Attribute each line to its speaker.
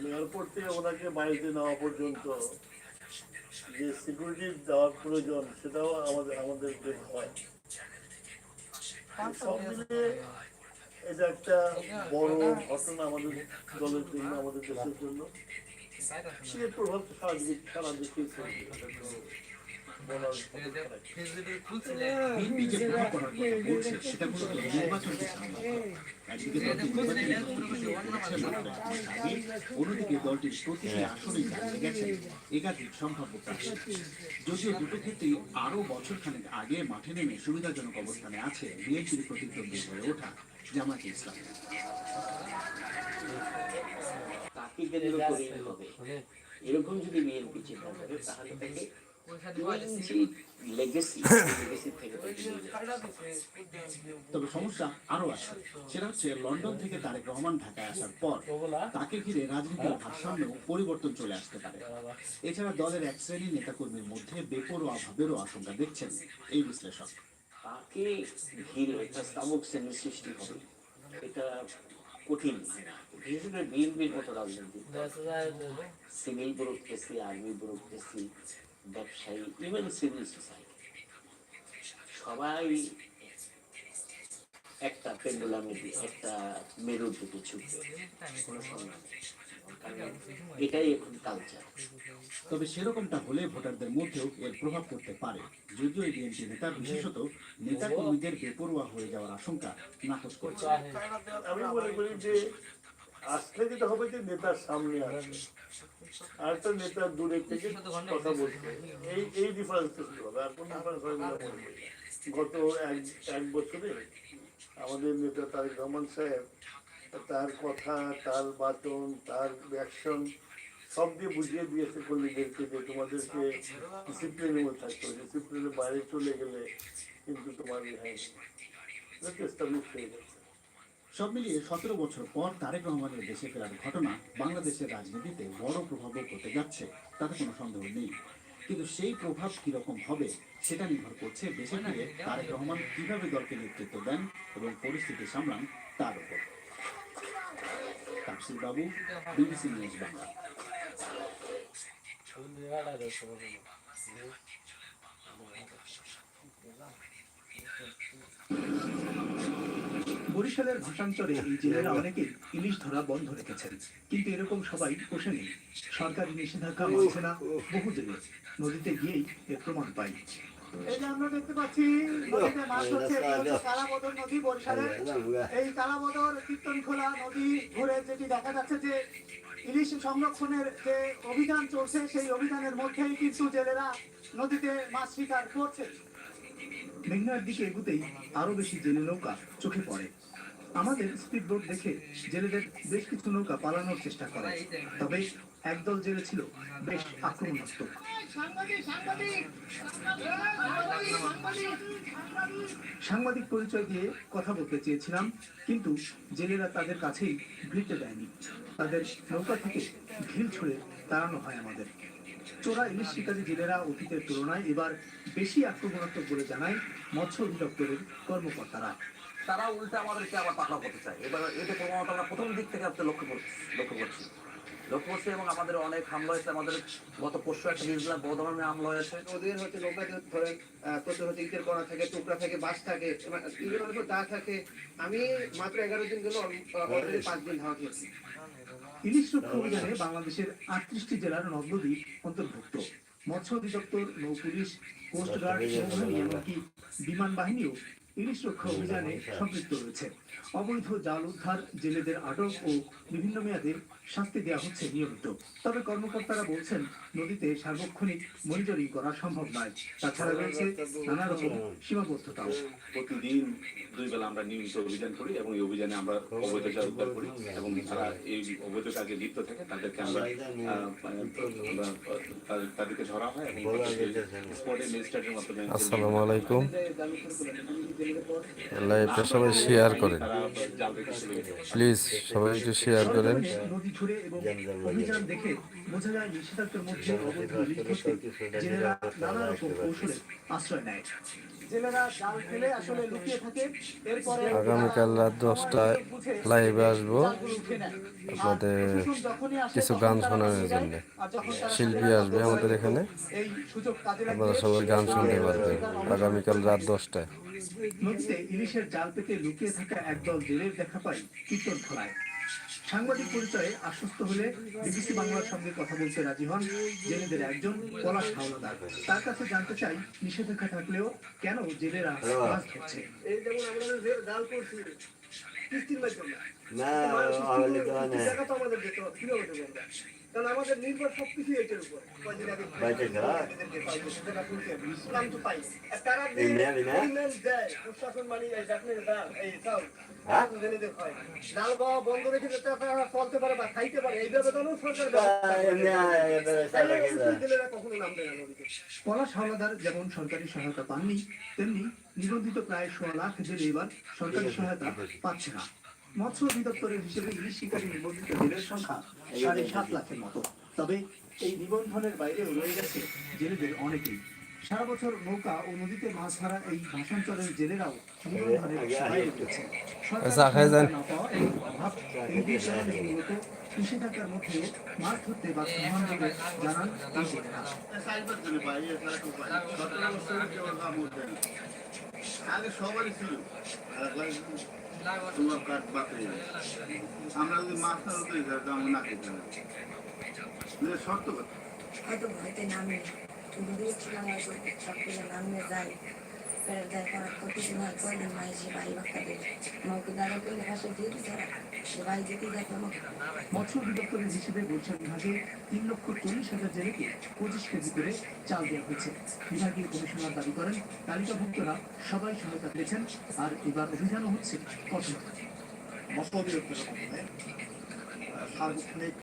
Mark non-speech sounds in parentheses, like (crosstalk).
Speaker 1: Airport থেকে ওনাকে বাড়িতে নেওয়া পর্যন্ত যে সিকিউরিটি দেওয়ার প্রয়োজন সেটাও আমাদের আমাদের হয়। সব মিলিয়ে এটা একটা বড় ঘটনা আমাদের দলের জন্য আমাদের দেশের জন্য। সে প্রভাব তো সারা দিক
Speaker 2: সেটা আগে, যদিও দুটো ক্ষেত্রেই আরও বছর খানেক আগে মাঠে নেমে সুবিধাজনক অবস্থানে আছে বিএনপির প্রতিদ্বন্দ্বী হয়ে ওঠা জামায়াত ইসলাম
Speaker 3: হবে। এরকম যদি বিএনপি চিন্তা করে তাহলে তাকে (laughs)
Speaker 2: তবে সমস্যা আরও আছে। সেটা হচ্ছে লন্ডন থেকে তারেক রহমান ঢাকায় আসার পর তাকে ঘিরে রাজনীতির ভারসাম্যেও পরিবর্তন চলে আসতে পারে। এছাড়া দলের এক শ্রেণির নেতাকর্মীর মধ্যে বেপরোয়া ভাবেরও আশঙ্কা দেখছেন এই বিশ্লেষক।
Speaker 3: তাকে ঘিরে একটা স্তাবক শ্রেণির সৃষ্টি হবে এটা কঠিন বিশেষ করে বিএনপির মতো রাজনীতি সিভিল ব্যুরোক্রেসি আর্মি ব্যুরোক্রেসি ব্যবসায়ী ইভেন সিভিল সোসাইটি সবাই একটা পেন্ডুলামের দিকে একটা মেরুর দিকে ছুটবে কোনো এটাই এখন কালচার
Speaker 2: তবে সেরকমটা হলে ভোটারদের মধ্যেও এর প্রভাব পড়তে পারে। যদিও এই বিএনপি নেতা বিশেষত নেতাকর্মীদের বেপরোয়া হয়ে যাওয়ার আশঙ্কা নাকচ করছে।
Speaker 1: আমি মনে করি যে আসলে যেটা হবে যে নেতার সামনে আসবে আর একটা নেতা দূরে থেকে কথা বলছে। এই এই ডিফারেন্স হবে। আর কোন ডিফারেন্স হবে। গত এক এক বছরে আমাদের নেতা তারেক রহমান সাহেব, তার কথা, তার বাচন, তার অ্যাকশন সব দিয়ে বুঝিয়ে দিয়েছে কর্মীদেরকে যে তোমাদেরকে ডিসিপ্লিনের মধ্যে থাকতে হবে। ডিসিপ্লিনের বাইরে চলে গেলে কিন্তু তোমার রেহাই এটা এস্টাবলিশ হয়ে গেছে
Speaker 2: সব মিলিয়ে সতেরো বছর পর তারেক রহমানের দেশে ফেরার ঘটনা বাংলাদেশের রাজনীতিতে বড় প্রভাবও করতে যাচ্ছে, তাতে কোনো সন্দেহ নেই। কিন্তু সেই প্রভাব কীরকম হবে, সেটা নির্ভর করছে দেশে ফিরে তারেক রহমান কীভাবে দলকে নেতৃত্ব দেন এবং পরিস্থিতি সামলান তার উপর। বাবু, বিবিসি নিউজ বাংলা।
Speaker 4: বরিশালের ভাষান্তরে এই জেলেরা অনেকেই ইলিশ ধরা বন্ধ রেখেছেন। কিন্তু এরকম সবাই বসে নেই। সরকারি নিষেধাজ্ঞা মানছে না বহু জেলে। নদীতে গিয়েই এর প্রমাণ পাই।
Speaker 5: এই যে আমরা দেখতে পাচ্ছি নদীতে মাছ হচ্ছে কালাবদর নদী বরিশালের এই কালাবদর কীর্তনখোলা নদী ঘুরে যেটি দেখা যাচ্ছে যে ইলিশ সংরক্ষণের যে অভিযান চলছে সেই অভিযানের মধ্যেই কিন্তু জেলেরা নদীতে মাছ শিকার করছে।
Speaker 4: মেঘনার দিকে এগুতেই আরও বেশি জেলে নৌকা চোখে পড়ে। আমাদের স্পিড বোট দেখে জেলেদের বেশ কিছু নৌকা পালানোর চেষ্টা করে তবে একদল জেলে ছিল, বেশ আক্রমণাত্মক। সাংবাদিক পরিচয় দিয়ে কথা বলতে চেয়েছিলাম, কিন্তু জেলেরা তাদের কাছেই ভিড়তে দেয়নি। তাদের নৌকা থেকে ঢিল ছুঁড়ে তাড়ানো হয় আমাদের। চোরা ইলিশ শিকারী জেলেরা অতীতের তুলনায় এবার বেশি আক্রমণাত্মক বলে জানায় মৎস্য অধিদপ্তরের কর্মকর্তারা।
Speaker 6: তারা উল্টে আমাদেরকে আবার পাকড়াও করতে চায়। এবার এটা প্রমাণত আমরা প্রথম দিক থেকে হচ্ছে লক্ষ্য করছি লক্ষ্য করছি। লক্ষ্য করছি এবং আমাদের অনেক হামলা হয়েছে আমাদের গত পরশু একটা নিউজ বড় ধরনের হামলা হয়েছে।
Speaker 7: ওদের হচ্ছে নৌকাতে ধরেন প্রচুর হচ্ছে ইটের কণা থাকে টুকরা থাকে বাঁশ থাকে এবার ইটের অনেক দা থাকে। আমি মাত্র এগারো দিন গেল অলরেডি পাঁচ দিন ধাওয়া খেয়েছি।
Speaker 4: ইলিশ রক্ষা অভিযানে বাংলাদেশের আটত্রিশটি জেলার নদ নদী অন্তর্ভুক্ত। মৎস্য অধিদপ্তর নৌ পুলিশ কোস্টগার্ড নৌবাহিনী এমনকি বিমান বাহিনীও ইলিশ রক্ষা অভিযানে সম্পৃক্ত রয়েছে অবৈধ জাল উদ্ধার জেলেদের আটক ও বিভিন্ন মেয়াদে শাস্তি দেওয়া হচ্ছে নিয়মিত। তবে কর্মকর্তারা বলছেন নদীতে সার্বক্ষণিক মনিটরিং করা সম্ভব নয়। তাছাড়া রয়েছে নানা রকম সীমাবদ্ধতাও
Speaker 8: প্রতিদিন দুই বেলা আমরা নিয়মিত অভিযান করি এবং এই অভিযানে আমরা অবৈধ জাল উদ্ধার করি এবং যারা এই অবৈধ কাজে লিপ্ত থাকে তাদেরকে আমরা তাদেরকে ধরা হয় এবং স্পটে ম্যাজিস্ট্রেটের মাধ্যমে
Speaker 9: আসসালামু আলাইকুম। লাইভটা সবাই শেয়ার করেন। প্লিজ সবাই একটু শেয়ার করেন। আগামীকাল রাত দশটায় লাইভে আসব। আপনাদের কিছু গান শোনানোর জন্য। শিল্পী আসবে আমাদের এখানে। আপনারা সবাই গান শুনতে পারবেন। আগামীকাল রাত দশটায়।
Speaker 4: নদীতে ইলিশের জাল পেতে লুকিয়ে থাকা একদল জেলের দেখা পায় কীর্তন খোলায়। সাংবাদিক পরিচয়ে আশ্বস্ত হলে বিবিসি বাংলার সঙ্গে কথা বলতে রাজি হন জেলেদের একজন পলাশ হাওলাদার। তার কাছে জানতে চাই নিষেধাজ্ঞা থাকলেও কেন জেলেরা মাছ ধরছে?
Speaker 5: এই যেমন আমরা জাল করছি কিস্তির মাধ্যমে।
Speaker 10: না তো মানে
Speaker 5: আমাদের নির্ভর সবকিছু এটার উপর কয়দিন আগে তো পাই। তারা প্রশাসন মানে এই চাকরির দাম, এই চাল,
Speaker 10: হ্যাঁ?
Speaker 5: হয়। ডাল বাওয়া বন্ধ রেখে যাতে তারা চলতে পারে বা খাইতে পারে এই ব্যবস্থাও সরকার ব্যবস্থা করে।
Speaker 10: এমনি এবারে
Speaker 5: তাইলে
Speaker 10: সারা
Speaker 5: মুসলিম জেলেরা কখনো নামবে না নদীতে।
Speaker 4: পলাশ হাওলাদার যেমন সরকারি সহায়তা পাননি তেমনি নিবন্ধিত প্রায় সোয়া লাখ জেলে এবার সরকারি সহায়তা পাচ্ছে না মৎস্য অধিদপ্তরের হিসেবে ইলিশ শিকারী নিবন্ধিত জেলের সংখ্যা সাড়ে সাত লাখের মতো। তবে এই নিবন্ধনের বাইরেও রয়ে গেছে জেলেদের অনেকেই। সারা বছর নৌকা ও নদীতে মাছ ধরা এই ভাষাঞ্চলের জেলেরাও মধ্যেও মাছ ধরতে জানান।
Speaker 1: আগে সবারই ছিল। আমরা যদি মাছ না ধরতে আমরা না খেতে সত্য কথা।
Speaker 11: হয়তো ভয়তে নামে কিন্তু দেখছিলাম হয়তো সব কিছু নামে যায় ফের দেখা প্রতিদিন হয় কয়দিন মাই দিয়ে
Speaker 4: হিসেবে বরিশাল বিভাগে তিন লক্ষ চল্লিশ হাজার জেলেকে পঁচিশ কেজি করে চাল দেওয়া হয়েছে। বিভাগীয় কমিশনার দাবি করেন, তালিকাভুক্তরা সবাই সহায়তা পেয়েছেন, আর এবার অভিযানও হচ্ছে